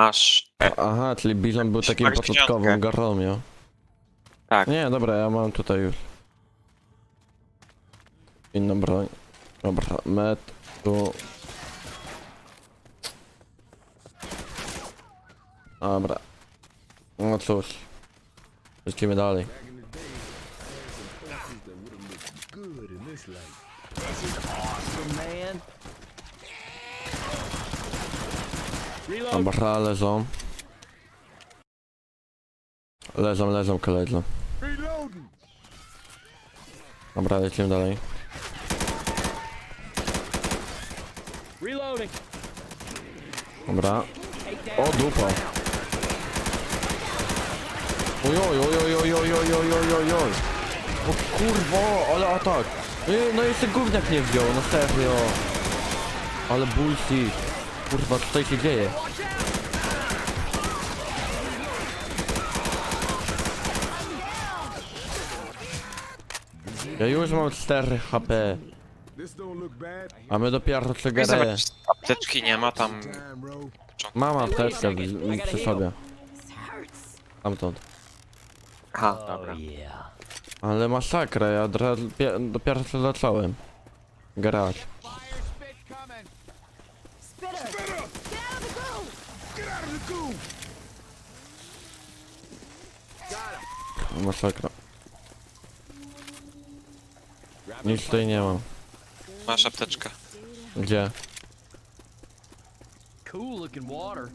Masz... E, Aha, czyli Bizon był takim początkową dziewiątkę. garomio. tak. Nie, dobra, ja mam tutaj już. Inną broń. Dobra, met, tu. Dobra. No cóż. Lecimy dalej. man. Dobra, leżą. Leżą, leżą, koledzy. Dobra, lecimy dalej. Reloading. Dobra. O, dupa. Ojoj, ojoj, ojoj, ojoj, ojoj, ojoj. O kurwo, ale atak. No jeszcze gówniak nie wziął, no serio. Ale bullshit. Kurwa, co tutaj się dzieje? Ja już mam 4 HP, a my dopiero co zobacz, apteczki nie ma tam... Mam apteczkę w- przy sobie. Tamtąd. Aha, dobra. Ale masakra, ja dra, pie, dopiero co zacząłem. Grać. Spitter! Get out of the groove! Get out of the coop. Masakra. Nic tutaj nie mam. Masz apteczkę. Gdzie? Cool looking water.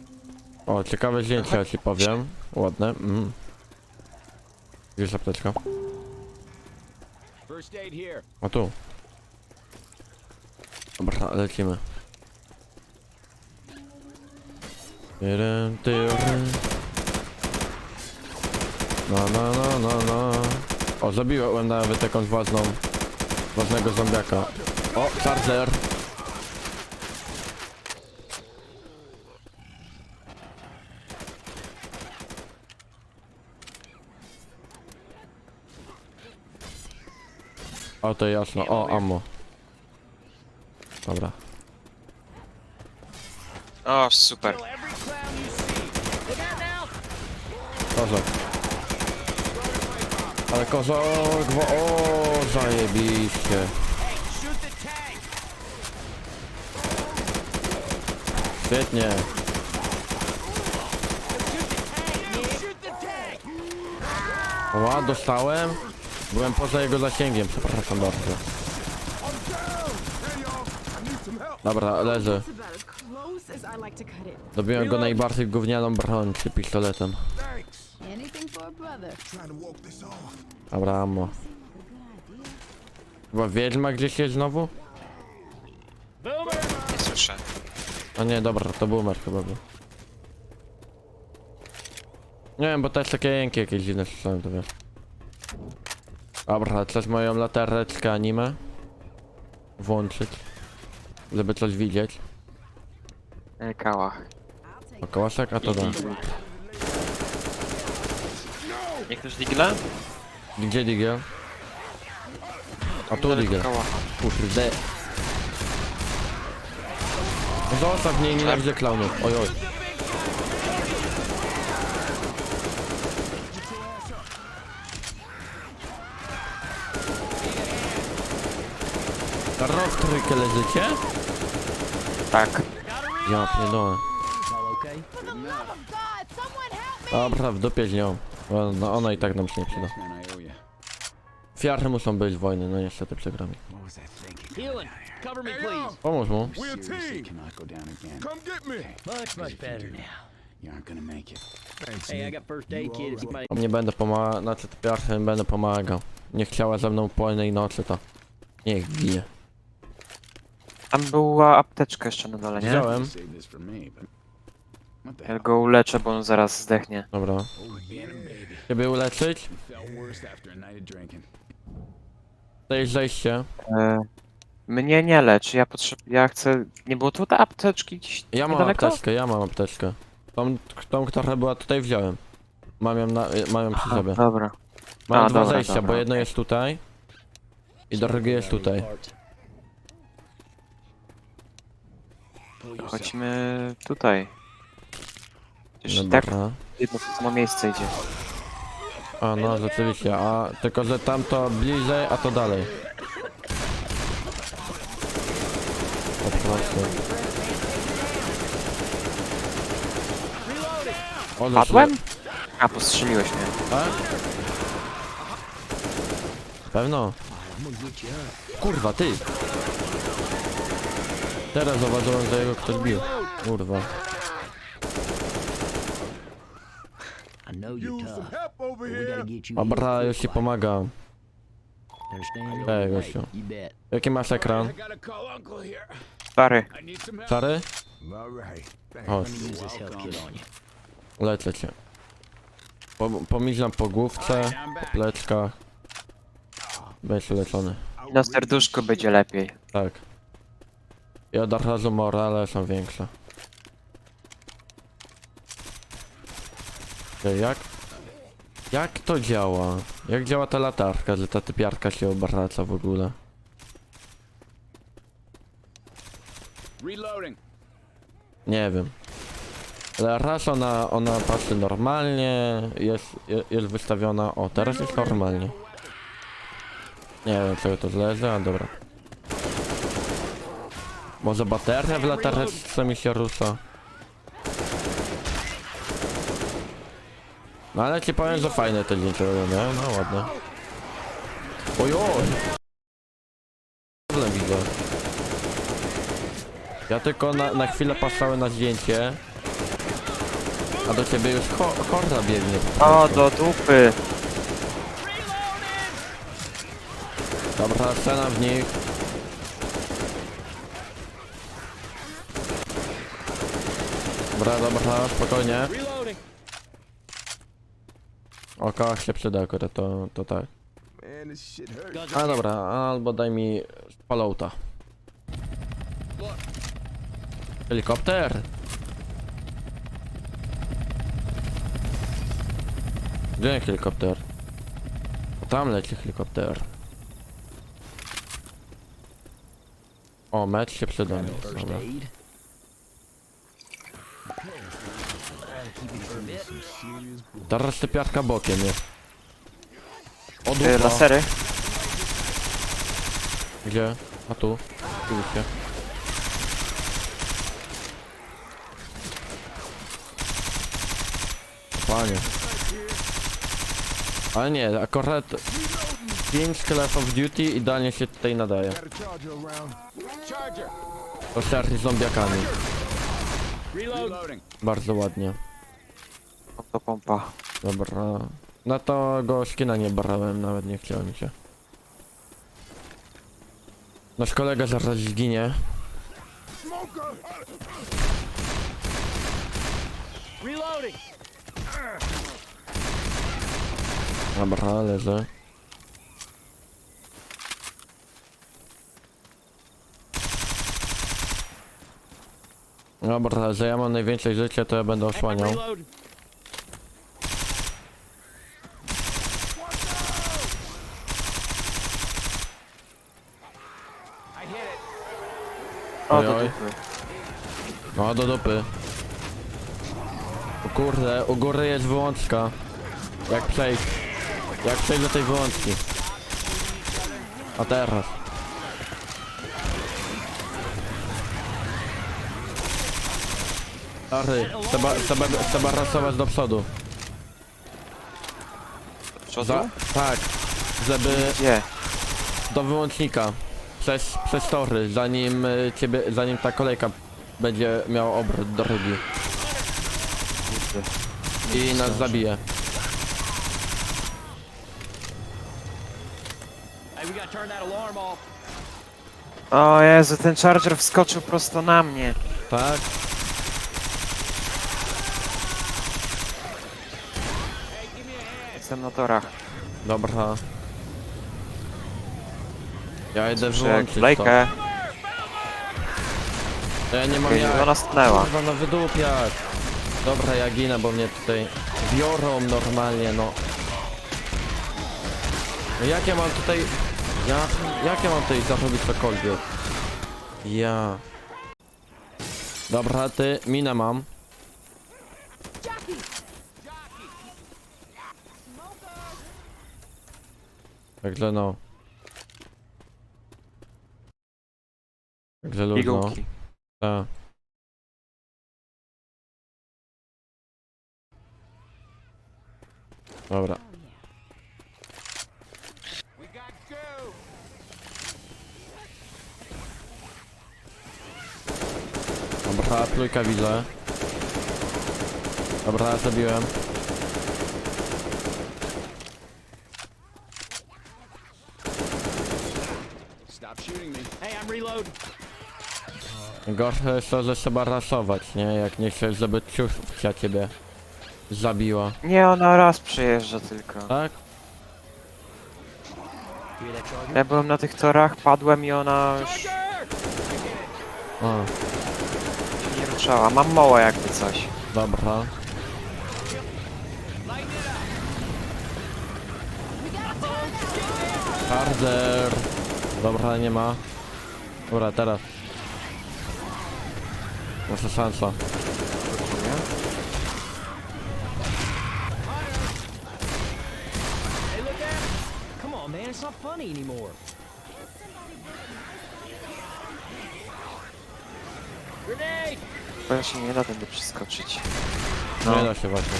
O, ciekawe zdjęcie ja ci powiem. Ładne. Mm. Gdzie jest apteczka? First aid here. O tu. Dobra, lecimy. No, no, no, no, no. O, zabiłem nawet jakąś własną, własnego zombiaka. O, charger. O, to jasno. O, ammo. Dobra. O, super. Kozak. Ale kozak, wo- o, zajebiście. Świetnie. Ła, dostałem. Byłem poza jego zasięgiem, przepraszam bardzo. Dobra, leży. Dobiłem go najbardziej gównianą broń, czy pistoletem. Dobra, ammo. Chyba wiedźma gdzieś jest znowu? Nie słyszę. A nie, dobra, to boomer chyba był. Nie wiem, bo też takie jęki jakieś dziwne słyszałem, to wiesz. Dobra, chcesz moją latareczkę anime? Włączyć. Żeby coś widzieć. E, Kałach. O, kołaszek? A to da. Nie chcesz digla? Gdzie Digiel? A tu Digiel. Kałacha. Kurde. Zostaw mnie, nienawidzę klaunów. Oj, oj. Roztrykę leżycie? Tak. Ja pierdolę. Dobra, w dupie z nią. O, No, ona i tak nam się nie przyda. Ofiary muszą być wojny, no niestety przegramy. Healing. Cover me, please. Pomóż mu. We're a team. Come get me. Much, much better now. You aren't gonna make it. Thanks, Hey, I Nick. got first aid kit. If somebody Nie będę pomagał, znaczy nie będę pomagał. Nie chciała ze mną polnej nocy, to niech ginie. Tam była apteczka jeszcze na dole, nie? The Ja go uleczę, bo on zaraz zdechnie. Dobra. Ciebie uleczyć? Jest zejście. E, mnie nie lecz, ja potrzebuję, ja chcę... Nie było tu te apteczki gdzieś Ja mam niedaleko? apteczkę, ja mam apteczkę. Tą, tą, która była tutaj wziąłem. Mam ją, na, mam ją przy A, sobie. dobra. Mam A, dwa dobra, zejścia, dobra, bo jedno jest tutaj. I drugie jest tutaj. Chodźmy tutaj. Już i tak Dobra. jedno w to samo miejsce idzie. A no rzeczywiście, a tylko że tamto bliżej, a to dalej. Po prostu. O, że Padłem? A, postrzeliłeś mnie. Tak? Pewno. Kurwa, ty! Teraz zauważyłem, że jego ktoś bił. Kurwa. I know you're tough. help over but we gotta here. get you Dobra, już ci quick. pomagam. Understand? Ej, gościu. You bet. Jaki masz ekran? Stary. Czary? O, Let me use this health kit on you. lecę cię. Po, po główce, po pleczkach. Będziesz leczony. na serduszku będzie lepiej. Tak. I od razu morale są większe. Jak? Jak to działa? Jak działa ta latarka, że ta typiarka się obraca w ogóle? Reloading. Nie wiem. Ale raz ona, ona patrzy normalnie, jest, je- jest wystawiona, o teraz jest normalnie. Nie wiem czego to zależy, a dobra. Może bateria w latarce mi się rusza. No ale ci powiem, że fajne te zdjęcia robią, nie? No ładne. Ojoj! Problem widzę. Ja tylko na, na chwilę patrzałem na zdjęcie. A do ciebie już ho horda biegnie. O, do dupy! Dobra, scena w nich. Dobra, dobra, spokojnie. O, kołach się przyda akurat, to, to tak. A dobra, albo daj mi palouta. Helikopter! Gdzie helikopter? Tam leci helikopter. O, mecz się przyda Dobra. Teraz typiarka bokiem jest. O, Y, dupa. lasery. Gdzie? A tu. Się. Panie. Ale nie, akurat Team Call of Duty idealnie się tutaj nadaje. To z zombiakami. Reloading. Bardzo ładnie. To pompa. Dobra. Na to go skina nie brałem, nawet nie chciałem się. Nasz kolega zaraz zginie. Reloading. Dobra, leży. Dobra, że ja mam najwięcej życia, to ja będę osłaniał. O, do dupy. No, do dupy. O kurde, u góry jest wyłączka. Jak przejść? Jak przejść do tej wyłączki? A teraz. Stary, trzeba, trzeba, trzeba rasować do przodu. Przodu? Za, tak, żeby Gdzie? do wyłącznika. Przez, przez tory, zanim y, ciebie, zanim ta kolejka będzie miała obrót drogi. I nas zabije. Hey, we gotta turn that alarm off. O Jezu, ten charger wskoczył prosto na mnie. Tak? Jestem na torach. Dobra. Ja idę Przy wyłączyć to. Ja nie mam jak. ona stanęła. Kurwa, no wydupiać. Dobra, ja ginę, bo mnie tutaj biorą normalnie, no. No jak ja mam tutaj... Ja... Jak ja mam tutaj zarobić cokolwiek? Ja... Dobra, ty, minę mam. Także no. Także luźno. Pigułki. Tak. Dobra. Dobra, trójka widzę. Dobra, zabiłem. Stop shooting me. Hey, I'm reloading. Gorsze jest to, że trzeba rasować, nie? Jak nie chcesz, żeby ciuszcia ciebie zabiła. Nie, ona raz przejeżdża tylko. Tak? Ja byłem na tych torach, padłem i ona już A, nie ruszała. Mam mołę jakby coś. dobra. Harder. Dobra, nie ma. Dobra, teraz. Może szansa. Man. It's not funny anymore. Grenade! Bo ja się nie da tędy przeskoczyć. Nie No. da się właśnie.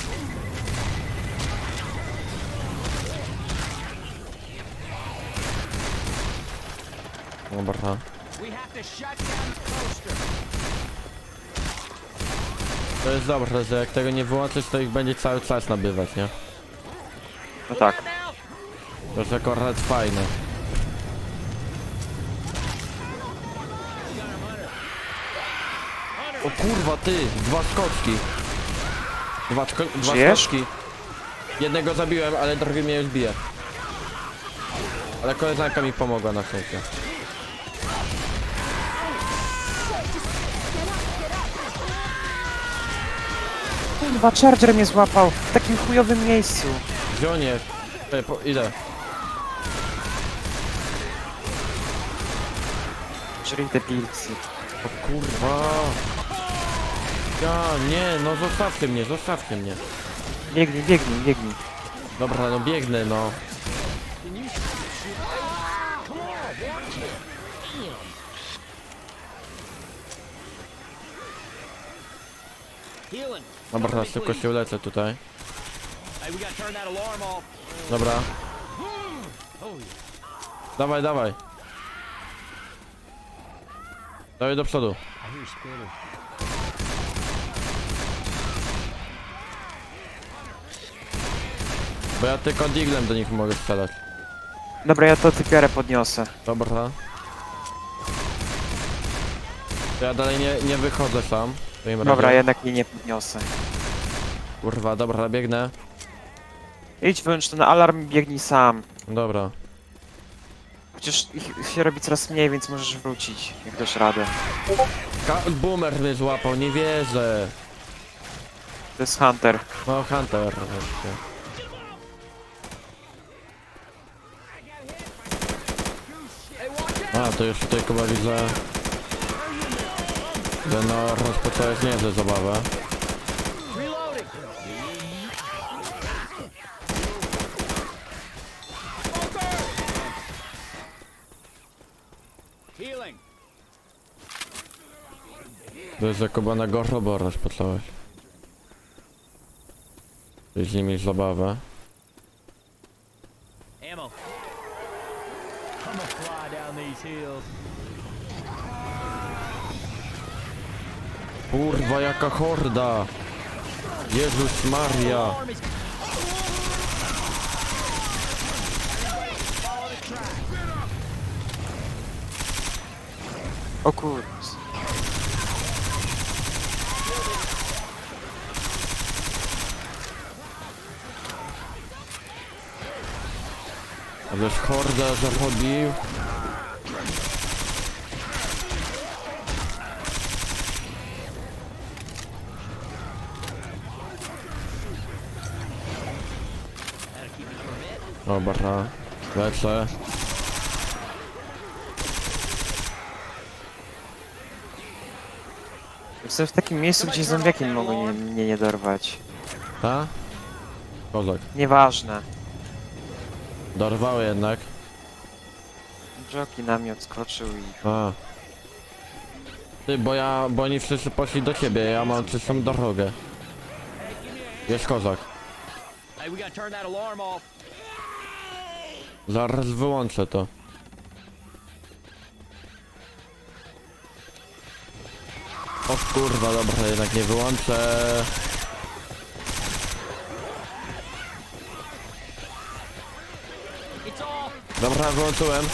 Dobra. We have to shut down the coaster. To jest dobre, że jak tego nie wyłączysz, to ich będzie cały czas nabywać, nie? No tak. To jest akurat fajne. O kurwa ty, dwa skoczki. Dwa, sko dwa Żyjesz? skoczki. Jednego zabiłem, ale drugi mnie już bije. Ale koleżanka mi pomogła na szczęście. Kurwa, Charger mnie złapał w takim chujowym miejscu. Jest? Ej, po, idę. Czyli debilcy. O kurwa. Ja, nie, no zostawcie mnie, zostawcie mnie. Biegnij, biegnij, biegnij. Dobra, no biegnę, no. Healing. Dobra, teraz szybko się ulecę tutaj. Dobra. Dawaj, dawaj. Dawaj do przodu. Bo ja tylko diglem do nich mogę strzelać. Dobra, ja to typiarę podniosę. Dobra. Ja dalej nie, nie wychodzę sam. Dobra, razie. jednak jej nie podniosę. Kurwa, dobra, biegnę. Idź wyłącz ten alarm i biegnij sam. Dobra. Chociaż ich się robi coraz mniej, więc możesz wrócić, jak dasz radę. Ka boomer mnie złapał, nie wierzę. To jest Hunter. No, Hunter. wreszcie. A, to już tutaj chyba widzę. Że no, rozpocząłeś niezłe zabawę. Reloading. Healing. To jest chyba na gorrobo rozpocząłeś. Z nimi zabawę. Ammo. Fly down these hills. Kurwa, jaka horda! Jezus Maria! O kurde. A wiesz, horda zachodził. Dobra, lecę. Jestem w takim miejscu, gdzie zombiaki mogą nie- mnie nie dorwać. Ta? Kozak. Nieważne. Dorwał jednak. Joki na mnie odskoczył i... A. Ty, bo ja, bo oni wszyscy poszli do ciebie, ja mam czystą drogę. Jest kozak. Hey, we gotta turn that alarm off. Zaraz wyłączę to. O kurwa, dobra, jednak nie wyłączę. Dobra, wyłączyłem.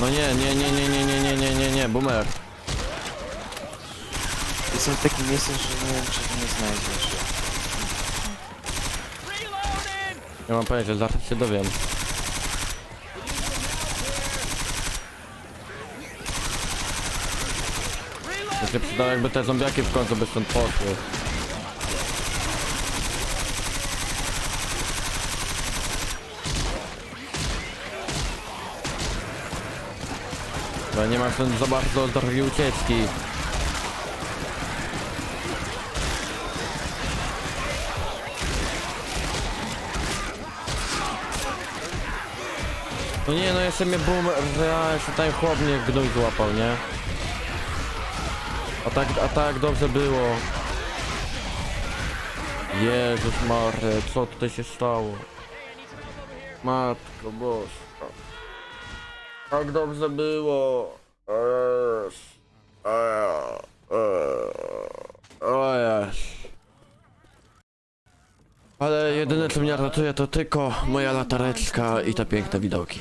No nie, nie, nie, nie, nie, nie, nie, nie, nie, nie, boomer. Jestem w takim miejscu, że nie wiem, czy mnie znajdziesz. Reloading. Nie mam pojęcia, zaraz się dowiem. To się przydało jakby te zombiaki w końcu by stąd poszły. Bo nie ma stąd za bardzo drogi ucieczki. No nie, no jeszcze mnie boom, jeszcze ten chłop mnie gnój złapał, nie? A tak, a tak dobrze było. Jezus Mary, co tutaj się stało? Matko boska. Tak dobrze było. Eee, eee. Ale jedyne co mnie ratuje to tylko moja latareczka i te piękne widoki.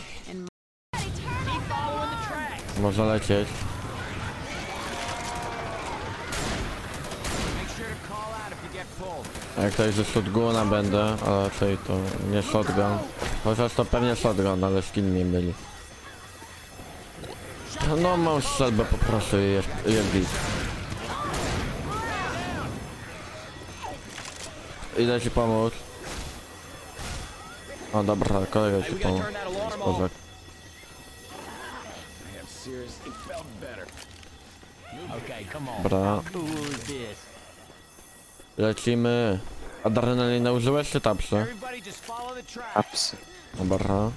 Pulled. A Jak ktoś ze shotguna będę, a raczej to nie shotgun. Chociaż to pewnie shotgun, ale kim nie byli. No mam strzelbę po prostu i jest, jest git. Idę ci pomóc. O dobra, kolega ci pomógł. Kozak. I have seriously felt better. Okay, come on. Dobra, How cool is this? lecimy. Adrenalinę użyłeś czy tapsy? Everybody just follow the track. Apsy. Dobra.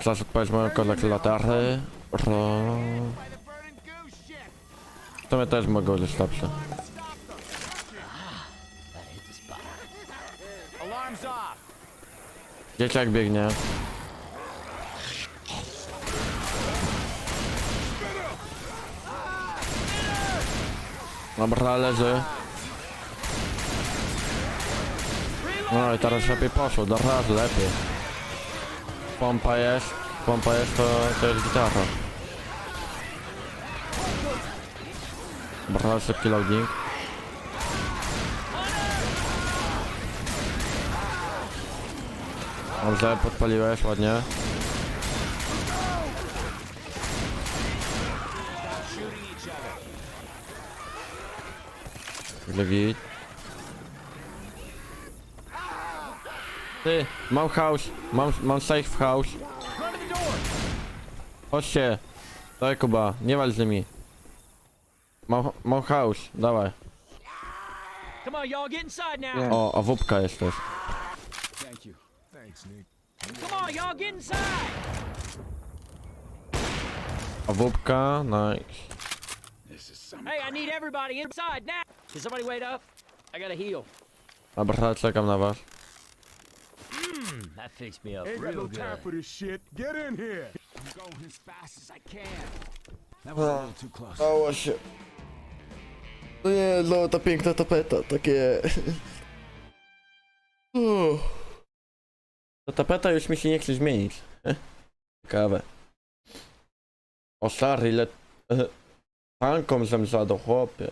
Czas odpowiedź moją kozak latary. Ro... By the burning goose shit. W sumie też mogę użyć tapsy. That hit the spot. Alarm's off. Dzieciak biegnie. Dobra, leży. No i teraz lepiej poszło, do razu lepiej. Pompa jest, pompa jest, to, to jest gitara. Dobra, szybki loading. Dobrze, podpaliłeś ładnie. Źle git. Ty, mam house, mam, mam safe house. Chodźcie. Dawaj Kuba, nie walcz z nimi. Mam, mam house, dawaj. Come on, y'all, get inside now. O, a wupka jest też. Thank you. Thanks, Nick. Come on, y'all, get inside. A wupka, nice. Hey, I need everybody inside now. Can somebody wait up? I gotta heal. Dobra, czekam na was. That fixed me up Ain't got real no time good. for this shit. Get in here. I'm going as fast as I can. That was a little too close. Stało się. No nie, no ta piękna tapeta, takie... Uff. Ta tapeta już mi się nie chce zmienić. Eh, Ciekawe. O stary, ile... Tanką zemzado, chłopie.